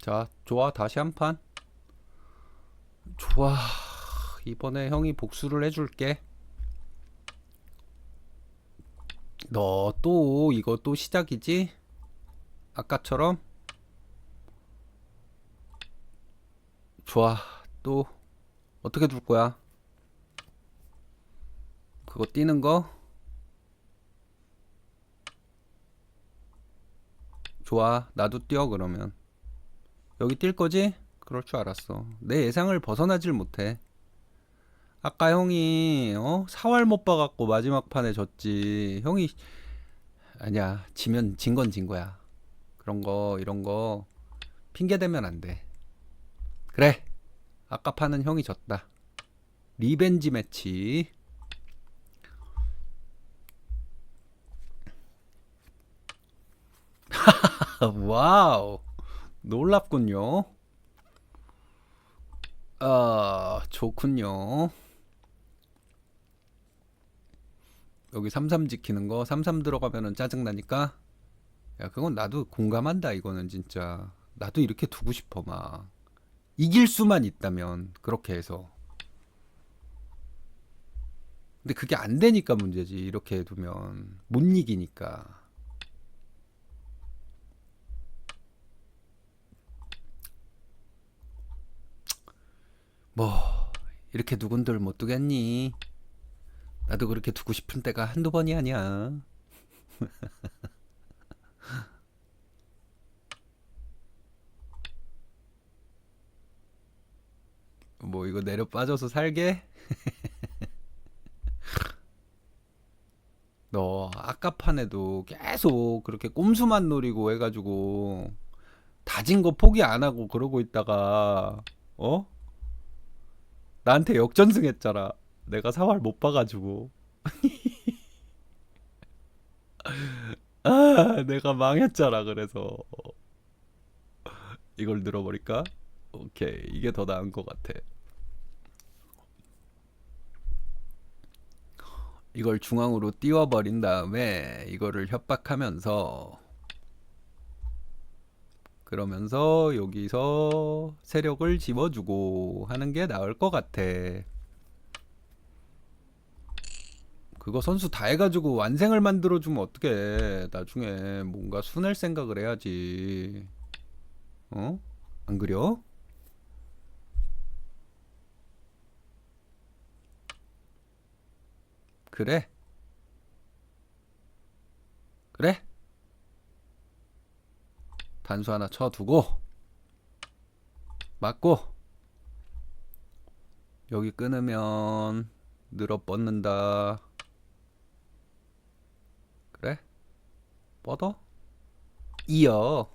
자, 좋아. 다시 한 판. 좋아. 이번에 형이 복수를 해줄게. 너 또 이거 또 시작이지? 아까처럼? 좋아. 또 어떻게 둘 거야? 그거 뛰는 거? 좋아. 나도 뛰어 그러면. 여기 뛸 거지? 그럴 줄 알았어. 내 예상을 벗어나질 못해. 아까 형이 어? 사활 못 봐갖고 마지막 판에 졌지. 형이 아니야. 지면 진 건 진 거야. 그런 거 이런 거 핑계 대면 안 돼. 그래. 아까 판은 형이 졌다. 리벤지 매치. 와우. 놀랍군요. 아, 좋군요. 여기 33 지키는 거, 33 들어가면은 짜증나니까. 야, 그건 나도 공감한다, 이거는 진짜. 나도 이렇게 두고 싶어, 막. 이길 수만 있다면, 그렇게 해서. 근데 그게 안 되니까 문제지, 이렇게 해두면. 못 이기니까. 뭐 이렇게 누군들 못 두겠니? 나도 그렇게 두고 싶은 때가 한두 번이 아니야. 뭐 이거 내려 빠져서 살게? 너 아까 판에도 계속 그렇게 꼼수만 노리고 해가지고 다진 거 포기 안 하고 그러고 있다가 어? 나한테 역전승했잖아. 내가 사활 못 봐가지고. 아, 내가 망했잖아. 그래서 이걸 늘어버릴까? 오케이, 이게 더 나은 것 같아. 이걸 중앙으로 띄워버린 다음에 이거를 협박하면서 그러면서 여기서 세력을 집어주고 하는 게 나을 것 같아. 그거 선수 다 해가지고 완생을 만들어주면 어떡해. 나중에 뭔가 순할 생각을 해야지. 어? 안 그려? 그래? 그래? 단수 하나 쳐두고 맞고 여기 끊으면 늘어 뻗는다. 그래? 뻗어? 이어.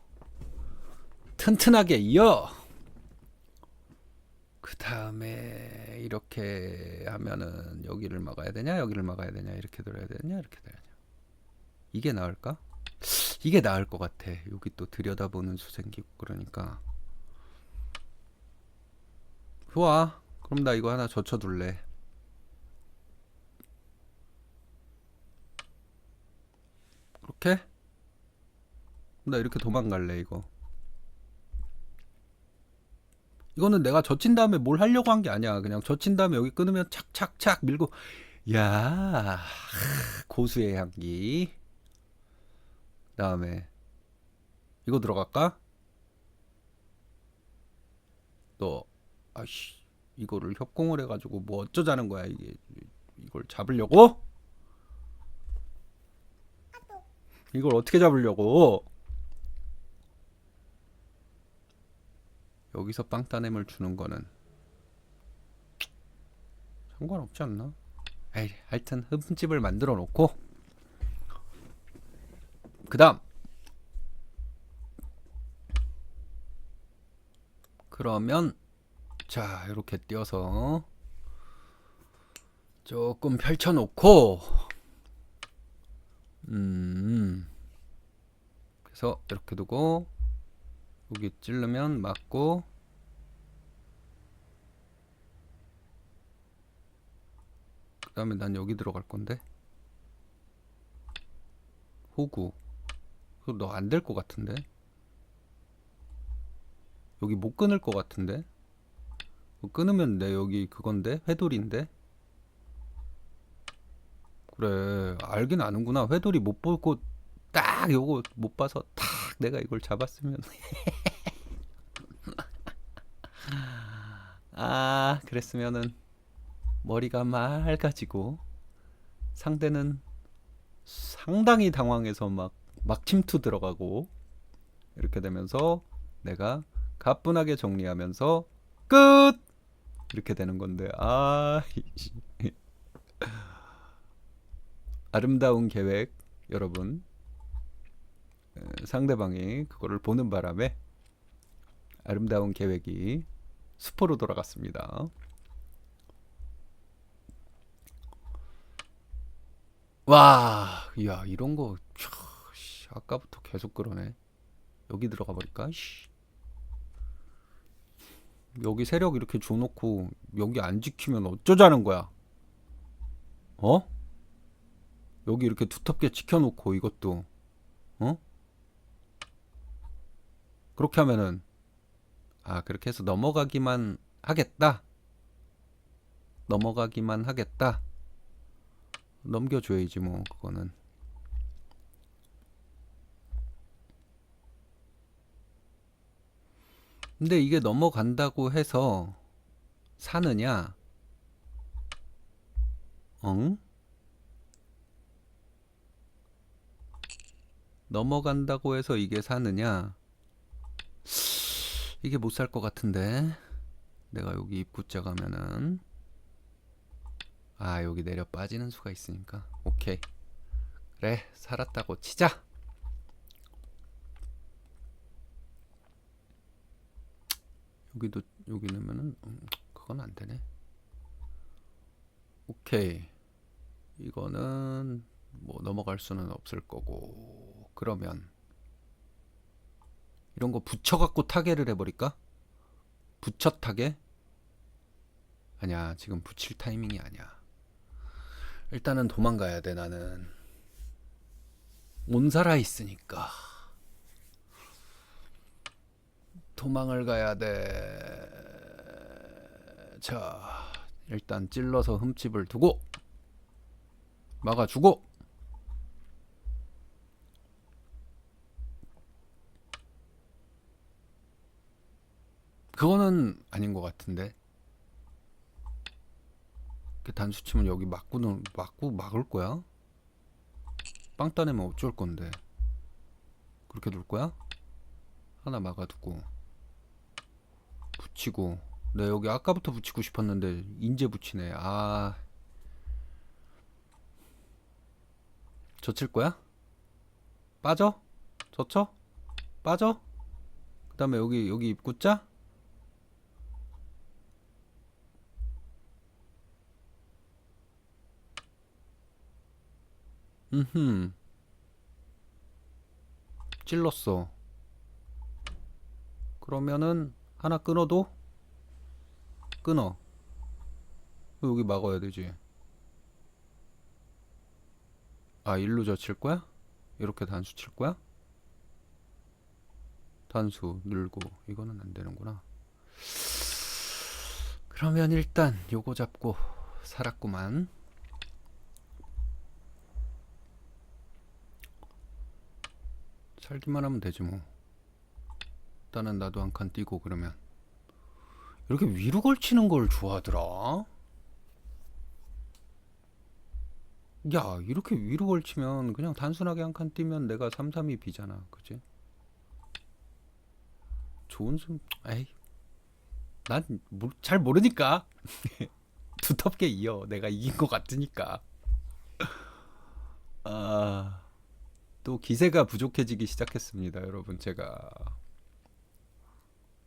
튼튼하게 이어. 그 다음에 이렇게 하면은 여기를 막아야 되냐 여기를 막아야 되냐 이렇게 들어야 되냐 이렇게 들어야 되냐. 이게 나을까? 이게 나을 것 같아. 여기 또 들여다보는 수 생기고 그러니까. 좋아. 그럼 나 이거 하나 젖혀둘래. 그렇게? 나 이렇게 도망갈래 이거. 이거는 내가 젖힌 다음에 뭘 하려고 한 게 아니야. 그냥 젖힌 다음에 여기 끊으면 착착착 밀고 야 고수의 향기. 다음에 이거 들어갈까? 너 아씨 이거를 협공을 해가지고 뭐 어쩌자는 거야 이게 이걸 잡으려고? 이걸 어떻게 잡으려고? 여기서 빵 따냄을 주는 거는 상관없지 않나? 에이, 하여튼 흠집을 만들어 놓고 그 다음. 그러면 자 이렇게 띄어서 조금 펼쳐놓고 음 그래서 이렇게 두고 여기 찌르면 맞고 그 다음에 난 여기 들어갈 건데. 호구 그거 너안 될 것 같은데? 여기 못 끊을 것 같은데? 뭐 끊으면 내 여기 그건데? 회돌인데? 그래 알긴 아는구나. 회돌이 못 보고 딱 요거 못 봐서 탁 내가 이걸 잡았으면. 아 그랬으면은 머리가 맑아지고 상대는 상당히 당황해서 막 막 침투 들어가고 이렇게 되면서 내가 가뿐하게 정리하면서 끝 이렇게 되는 건데 아. 아름다운 계획 여러분 에, 상대방이 그거를 보는 바람에 아름다운 계획이 수포로 돌아갔습니다. 와, 야 이런 거 촤, 씨, 아까부터 계속 그러네. 여기 들어가 버릴까? 씨. 여기 세력 이렇게 줘놓고 여기 안 지키면 어쩌자는 거야? 어? 여기 이렇게 두텁게 지켜놓고 이것도 어? 그렇게 하면은 아 그렇게 해서 넘어가기만 하겠다. 넘어가기만 하겠다. 넘겨줘야지 뭐 그거는. 근데 이게 넘어간다고 해서 사느냐? 응? 넘어간다고 해서 이게 사느냐? 이게 못 살 것 같은데. 내가 여기 입구자 가면은 아 여기 내려 빠지는 수가 있으니까 오케이 그래 살았다고 치자 여기도 여기 넣으면은 음, 그건 안 되네. 오케이. 이거는 뭐 넘어갈 수는 없을 거고. 그러면 이런 거 붙여갖고 타개를 해버릴까? 붙여 타개? 아니야 지금 붙일 타이밍이 아니야. 일단은 도망가야 돼 나는. 온 살아 있으니까 도망을 가야 돼 자 일단 찔러서 흠집을 두고 막아주고. 그거는 아닌 것 같은데. 이렇게 단수 치면 여기 맞고는 맞고 막을 거야? 빵 따내면 어쩔 건데. 그렇게 둘 거야? 하나 막아두고 붙이고 내 여기 아까부터 붙이고 싶었는데 인제 붙이네 아 젖힐 거야? 빠져? 젖혀? 빠져? 그 다음에 여기 여기 입구자? 음흠. 찔렀어. 그러면은 하나 끊어도 끊어. 여기 막아야 되지. 아, 일로 젖힐 거야? 이렇게 단수 칠 거야? 단수 늘고 이거는 안 되는구나. 그러면 일단 요거 잡고 살았구만. 살기만 하면 되지 뭐. 일단은 나도 한칸 뛰고 그러면 이렇게 위로 걸치는 걸 좋아하더라. 야, 이렇게 위로 걸치면 그냥 단순하게 한 칸 뛰면 내가 3, 3이 비잖아. 그지? 좋은 숨, 에이. 난잘 모르니까. 두텁게 이어. 내가 이긴 것 같으니까. 아. 또 기세가 부족해지기 시작했습니다, 여러분. 제가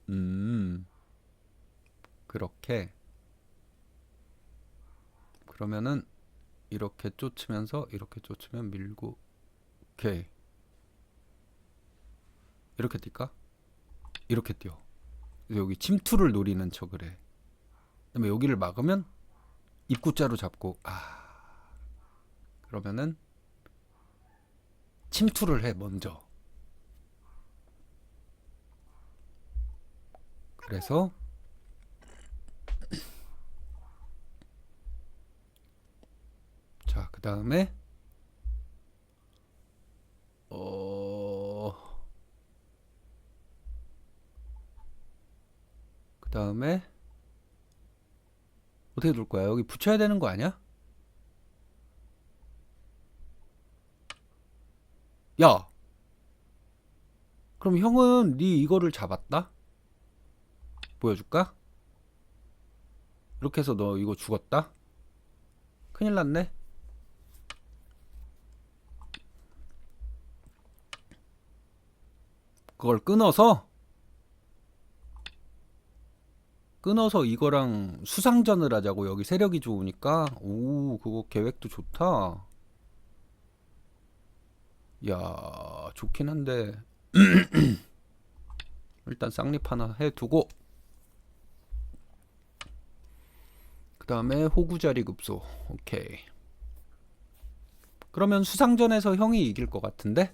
음 그렇게 그러면은 이렇게 쫓으면서 이렇게 쫓으면 밀고 오케이 이렇게 뛸까? 이렇게 뛰어. 여기 침투를 노리는 척을 해. 그다음에 여기를 막으면 입구자로 잡고 아 그러면은 침투를 해 먼저 그래서 자, 그 다음에 어, 그 다음에 어떻게 둘 거야? 여기 붙여야 되는 거 아니야? 야, 그럼 형은 네 이거를 잡았다? 보여줄까? 이렇게 해서 너 이거 죽었다? 큰일 났네. 그걸 끊어서 끊어서 이거랑 수상전을 하자고 여기 세력이 좋으니까 오 그거 계획도 좋다 야 좋긴 한데 일단 쌍립 하나 해두고 그 다음에 호구자리 급소. 오케이. 그러면 수상전에서 형이 이길 것 같은데?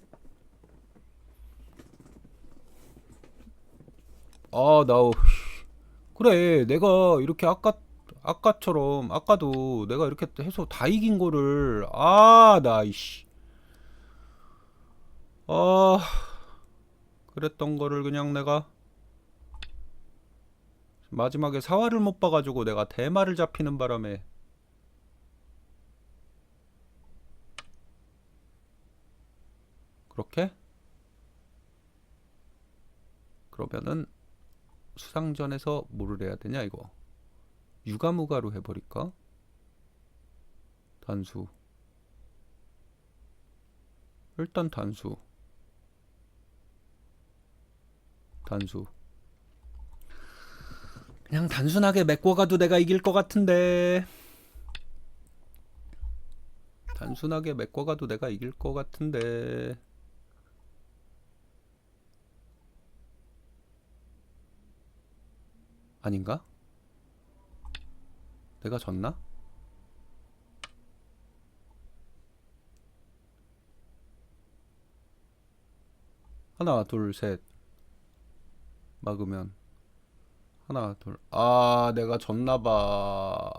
아 나 그래 내가 이렇게 아까 아까처럼 아까도 내가 이렇게 해서 다 이긴 거를. 아 나 이씨. 아 그랬던 거를 그냥 내가 마지막에 사활을 못 봐가지고 내가 대마를 잡히는 바람에. 그렇게? 그러면은 수상전에서 뭐를 해야 되냐 이거? 유가무가로 해버릴까? 단수. 일단 단수. 단수 그냥 단순하게 메꿔가도 내가 이길 것 같은데 단순하게 메꿔가도 내가 이길 것 같은데 아닌가? 내가 졌나? 하나 둘 셋 막으면 하나 둘 아 내가 졌나봐.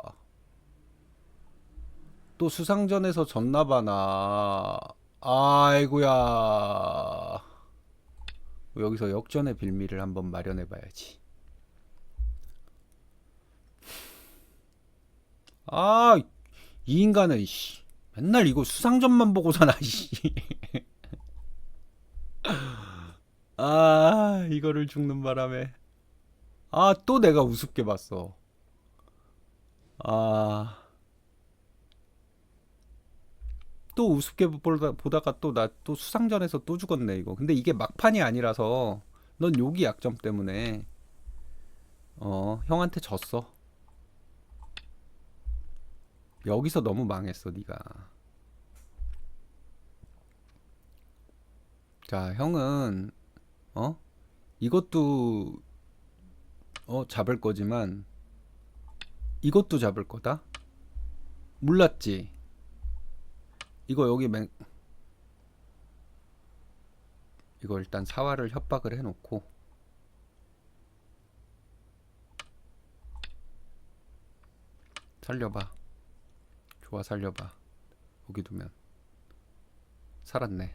또 수상전에서 졌나봐 나. 아이고야. 여기서 역전의 빌미를 한번 마련해 봐야지. 아, 이 인간은 씨, 맨날 이거 수상전만 보고 사나 씨. 아, 이거를 죽는 바람에 아, 또 내가 우습게 봤어. 아. 또 우습게 보다, 보다가 또 나 또 수상전에서 또 죽었네 이거. 근데 이게 막판이 아니라서 넌 여기 약점 때문에 어, 형한테 졌어. 여기서 너무 망했어, 네가. 자, 형은 어? 이것도 어, 잡을 거지만 이것도 잡을 거다. 몰랐지? 이거 여기 맹 이거 일단 사활을 협박을 해놓고 살려봐. 좋아 살려봐 여기 두면 살았네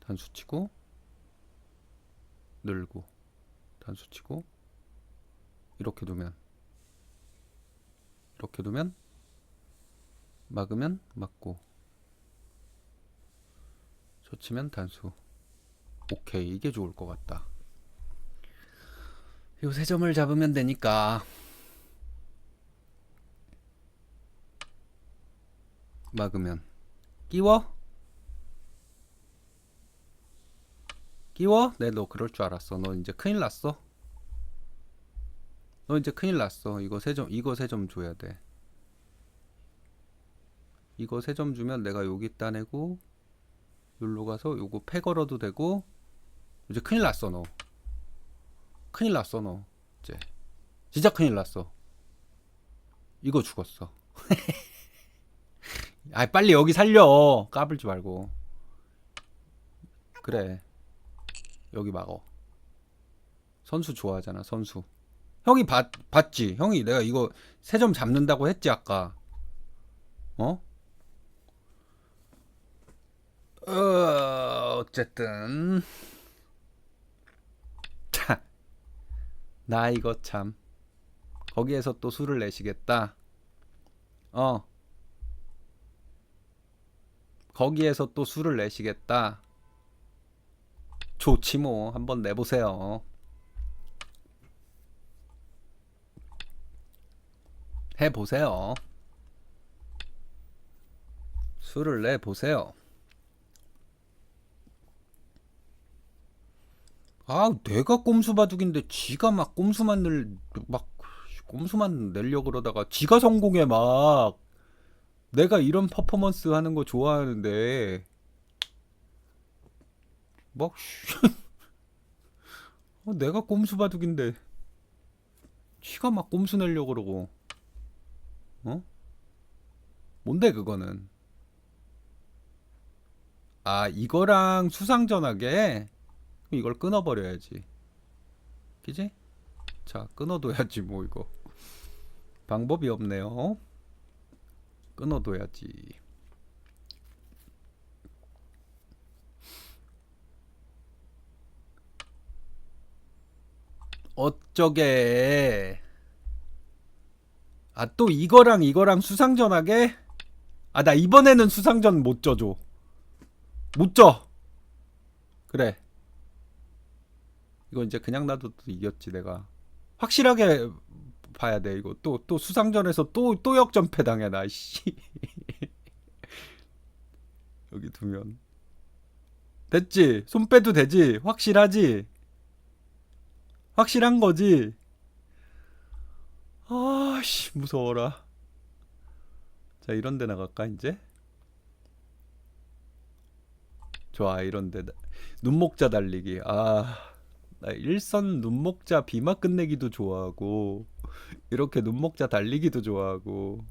단수 치고 늘고 단수 치고 이렇게 두면 이렇게 두면 막으면 막고 젖히면 단수. 오케이. 이게 좋을 것 같다. 요 세 점을 잡으면 되니까. 막으면. 끼워? 끼워? 네, 너 그럴 줄 알았어. 너 이제 큰일 났어. 너 이제 큰일 났어. 이거 세 점, 이거 세 점 줘야 돼. 이거 세 점 주면 내가 여기 따내고 여기로 가서 요거 패 걸어도 되고 이제 큰일 났어 너. 큰일 났어 너. 이제 진짜 큰일 났어. 이거 죽었어. 아 빨리 여기 살려 까불지 말고 그래 여기 막어. 선수 좋아하잖아 선수. 형이 봤, 봤지. 형이 내가 이거 세 점 잡는다고 했지 아까. 어? 어 어쨌든. 차, 나 이거 참. 거기에서 또 술을 내시겠다. 어. 거기에서 또 술을 내시겠다 좋지 뭐. 한번 내보세요. 해보세요. 술을 내보세요. 아 내가 꼼수 바둑인데 지가 막 꼼수만 낼막 꼼수만 내려 그러다가 지가 성공해 막. 내가 이런 퍼포먼스 하는 거 좋아하는데 막 씨. 어, 내가 꼼수 바둑인데. 지가 막 꼼수 내려 그러고. 어? 뭔데 그거는? 아 이거랑 수상전하게 그럼 이걸 끊어버려야지. 그지? 자 끊어둬야지 뭐 이거. 방법이 없네요. 끊어둬야지 어쩌게. 아 또 이거랑 이거랑 수상전하게? 아 나 이번에는 수상전 못 져줘. 못 져. 그래. 이거 이제 그냥 놔둬도 이겼지 내가. 확실하게 봐야 돼 이거. 또 또 수상전에서 또 또 역전패 당해 나씨. 여기 두면. 됐지? 손 빼도 되지? 확실하지 확실한 거지? 아씨 무서워라. 자 이런 데 나갈까 이제? 좋아 이런 데 눈목자 달리기. 아 나 일선 눈목자 비마 끝내기도 좋아하고 이렇게 눈목자 달리기도 좋아하고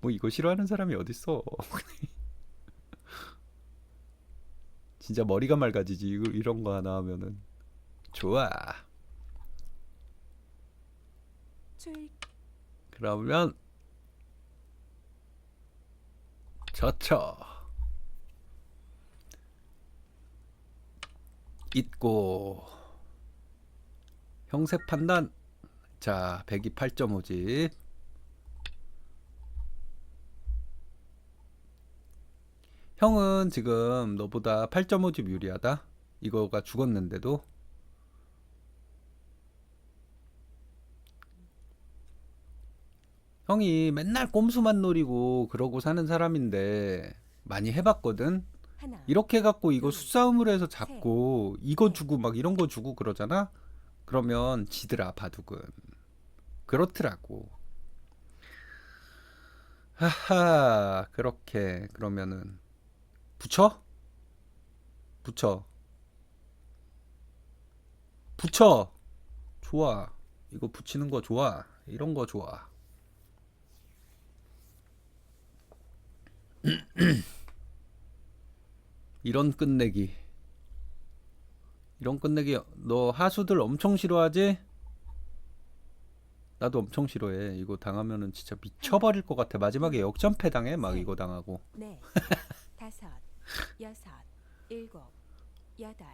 뭐 이거 싫어하는 사람이 어딨어? 진짜 머리가 맑아지지. 이런 거 하나 하면은. 좋아. 출 그러면 저쳐 잊고. 형색 판단. 자 128.5집 형은 지금 너보다 8.5집 유리하다. 이거가 죽었는데도 형이 맨날 꼼수만 노리고 그러고 사는 사람인데 많이 해봤거든. 이렇게 갖고 이거 수싸움으로 해서 잡고 이거 주고 막 이런 거 주고 그러잖아. 그러면 지더라 바둑은. 그렇더라고. 하하 그렇게 그러면은 붙여? 붙여. 붙여. 좋아. 이거 붙이는 거 좋아. 이런 거 좋아. 이런 끝내기. 이런 끝내기 너 하수들 엄청 싫어하지? 나도 엄청 싫어해. 이거 당하면은 진짜 미쳐버릴 것 같아. 마지막에 역전패 당해. 막 이거 당하고. 넷 다섯 여섯 일곱 여덟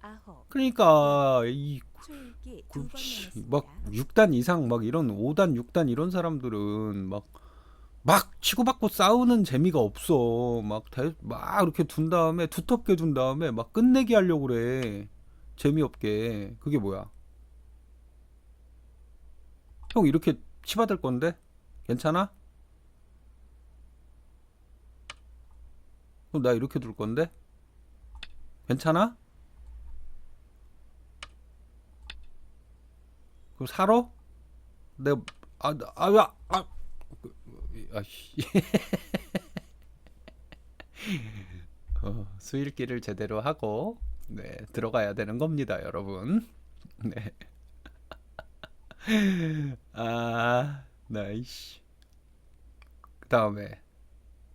아홉 그러니까 이 그. 막 6단 이상 막 이런 5단 6단 이런 사람들은 막 막 치고받고 싸우는 재미가 없어. 막, 대, 막 이렇게 둔 다음에 두텁게 둔 다음에 막 끝내기 하려고 그래. 재미없게. 그게 뭐야? 형 이렇게 치받을 건데? 괜찮아? 그럼 나 이렇게 둘 건데? 괜찮아? 그럼 살아? 내가 아, 나- 아, 야, 아, 그, 아씨. 어, 수일기를 제대로 하고 네 들어가야 되는 겁니다, 여러분. 네. 아, 나이씨. 그 다음에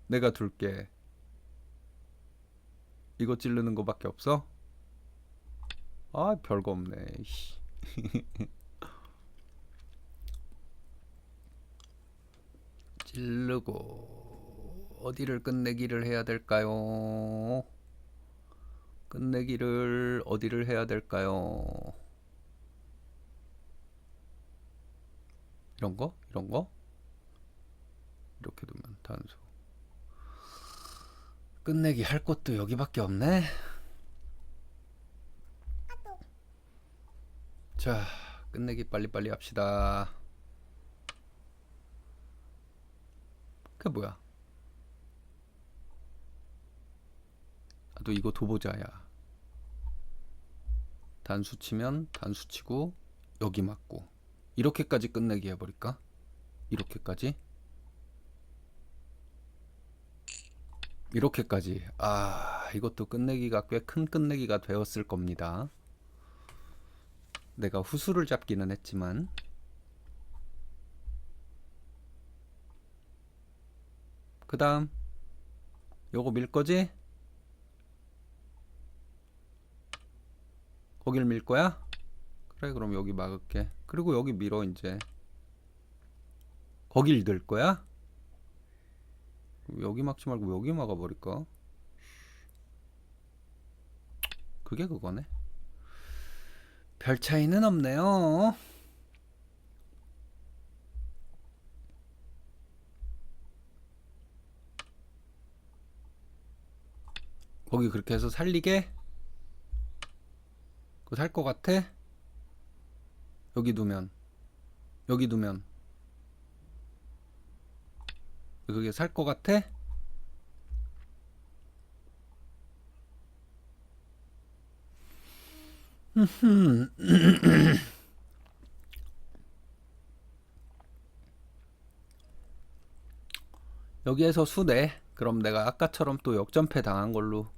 내가 둘게. 이거 찌르는 거밖에 없어? 아, 별거 없네. 찌르고 어디를 끝내기를 해야 될까요? 끝내기를 어디를 해야 될까요? 이런 거? 이런 거? 이렇게 두면 단수. 끝내기 할 것도 여기밖에 없네. 자, 끝내기 빨리빨리 합시다. 그게 뭐야? 아, 너 이거 도보자야. 단수 치면 단수 치고 여기 맞고 이렇게까지 끝내기 해버릴까? 이렇게까지? 이렇게까지. 아, 이것도 끝내기가 꽤 큰 끝내기가 되었을 겁니다. 내가 후수를 잡기는 했지만 그 다음 요거 밀 거지? 거길 밀 거야? 그래 그럼 여기 막을게 그리고 여기 밀어 이제 거길 들 거야? 여기 막지 말고 여기 막아버릴까? 그게 그거네 별 차이는 없네요 거기 그렇게 해서 살리게? 그거 살 것 같아? 여기 두면 여기 두면 그게 살 것 같아? 여기에서 수네 그럼 내가 아까처럼 또 역전패 당한 걸로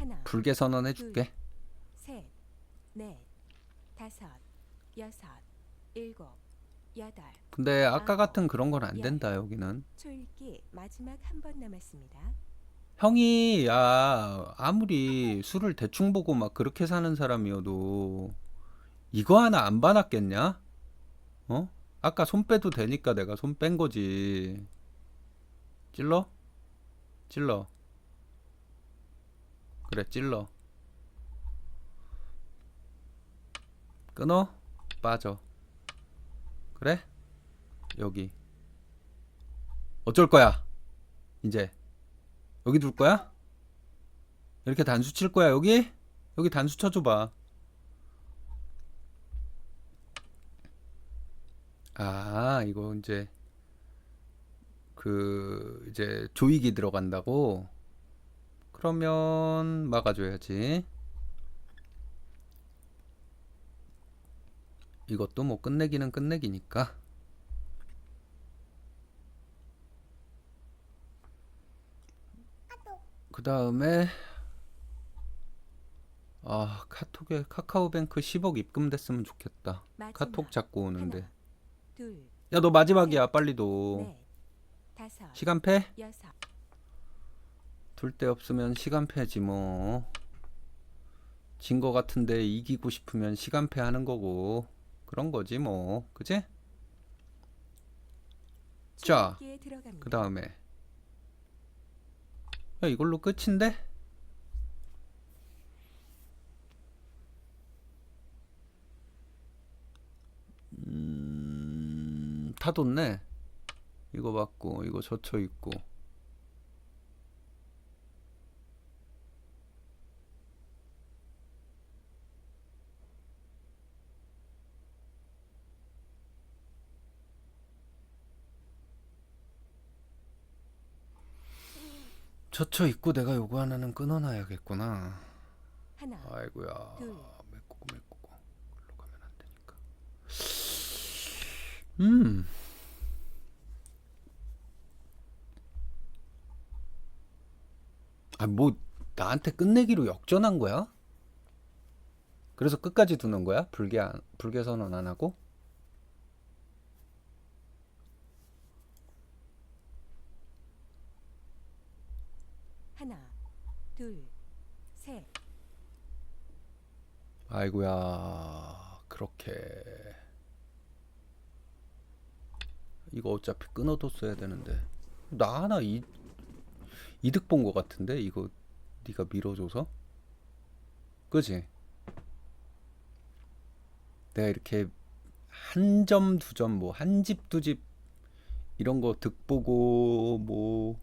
하나, 불개 선언해 줄게 셋, 넷, 다섯, 여섯, 일곱, 여덟. 근데 아까 같은 그런 건 안 된다 여기는 초읽기 마지막 한 번 남았습니다. 형이 야 아무리 술을 대충 보고 막 그렇게 사는 사람이어도 이거 하나 안 봐놨겠냐? 어? 아까 손 빼도 되니까 내가 손 뺀 거지. 찔러? 찔러. 그래 찔러. 끊어? 빠져. 그래? 여기. 어쩔 거야? 이제. 여기 둘 거야? 이렇게 단수 칠 거야 여기? 여기 단수 쳐줘봐 아 이거 이제 그 이제 조이기 들어간다고? 그러면 막아줘야지 이것도 뭐 끝내기는 끝내기니까 그 다음에 아 카톡에 카카오뱅크 10억 입금됐으면 좋겠다. 마지막. 카톡 자꾸 오는데. 야 너 마지막이야 빨리도. 넷, 다섯, 시간 패? 여섯. 둘 데 없으면 시간 패지 뭐. 진 거 같은데 이기고 싶으면 시간 패 하는 거고 그런 거지 뭐. 그지? 자. 그 다음에 야 이걸로 끝인데? 음, 다 뒀네. 이거 받고 이거 젖혀 있고. 젖혀 있고 내가 요거 하나는 끊어놔야겠구나. 하나, 아이고야. 둘. 메꾸고 메꾸고. 글로 가면 안 되니까. 음. 아, 뭐 나한테 끝내기로 역전한 거야? 그래서 끝까지 두는 거야? 불개 안, 불개 선언 안 하고? 하나, 둘, 셋. 아이고야. 그렇게 이거 어차피 끊어뒀어야 되는데 나 하나 이 이득 본거 같은데 이거 네가 밀어줘서 그지? 내가 이렇게 한 점 두 점 뭐 한 집 두 집 이런 거 득보고 뭐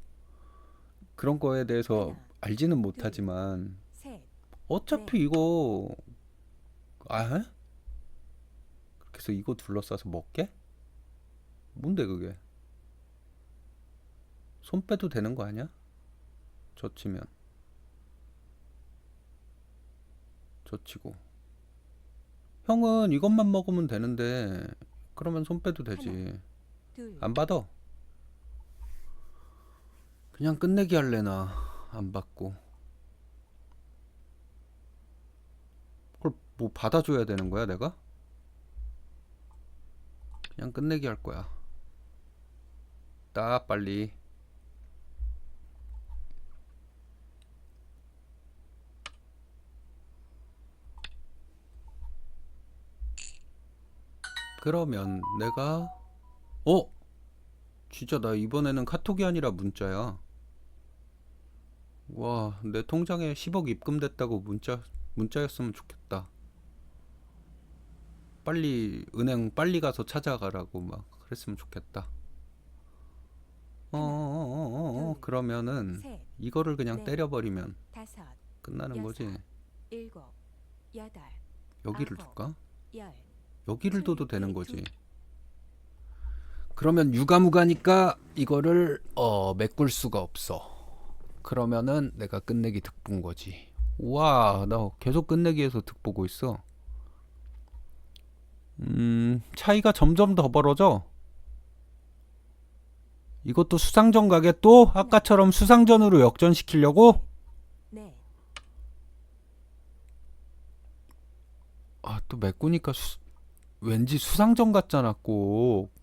그런 거에 대해서 하나, 알지는 못하지만 셋, 어차피 이거 아 해? 그렇게 해서 이거 둘러싸서 먹게? 뭔데 그게? 손 빼도 되는 거 아니야? 젖히면 젖히고 형은 이것만 먹으면 되는데 그러면 손 빼도 되지 둘, 안 받아 그냥 끝내기 할래나 안 받고 그걸 뭐 받아줘야 되는 거야 내가? 그냥 끝내기 할 거야 딱 빨리 그러면 내가 어? 진짜 나 이번에는 카톡이 아니라 문자야. 와, 내 통장에 10억 입금됐다고 문자 문자였으면 좋겠다. 빨리 은행 빨리 가서 찾아가라고 막 그랬으면 좋겠다. 어, 어, 어, 어, 어, 둘, 그러면은 셋, 이거를 그냥 넷, 때려버리면 다섯, 끝나는 거지. 여섯, 일곱, 여덟, 여기를 아홉, 둘까? 열. 여기를 둬도 줄, 되는 네, 거지. 줄. 그러면 유가무가니까 이거를 어 메꿀 수가 없어. 그러면은 내가 끝내기 득 본 거지. 와, 나 계속 끝내기에서 득 보고 있어. 음, 차이가 점점 더 벌어져. 이것도 수상전 가게 또 아까처럼 수상전으로 역전시키려고? 넷, 아, 또 메꾸니까 수, 왠지 수상전 같잖아, 꼭.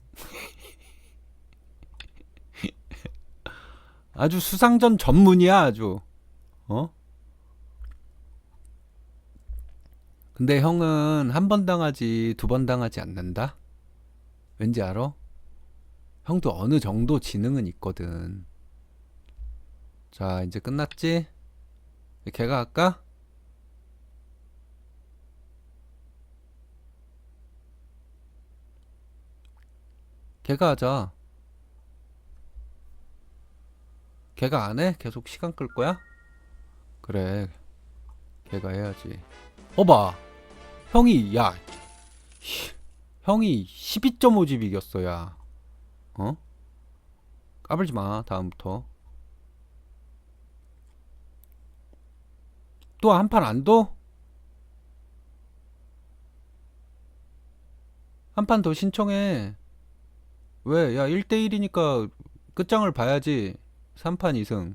아주 수상전 전문이야, 아주. 어? 근데 형은 한 번 당하지 두 번 당하지 않는다? 왠지 알아? 형도 어느 정도 지능은 있거든. 자, 이제 끝났지? 걔가 할까? 걔가 하자. 걔가 안 해? 계속 시간 끌 거야? 그래. 걔가 해야지. 어봐. 형이 야. 히, 형이 12.5집 이겼어, 야. 어? 까불지 마, 다음부터. 또 한 판 안 둬? 한 판 더 신청해. 왜? 야, 1대1이니까 끝장을 봐야지. 3판 2승.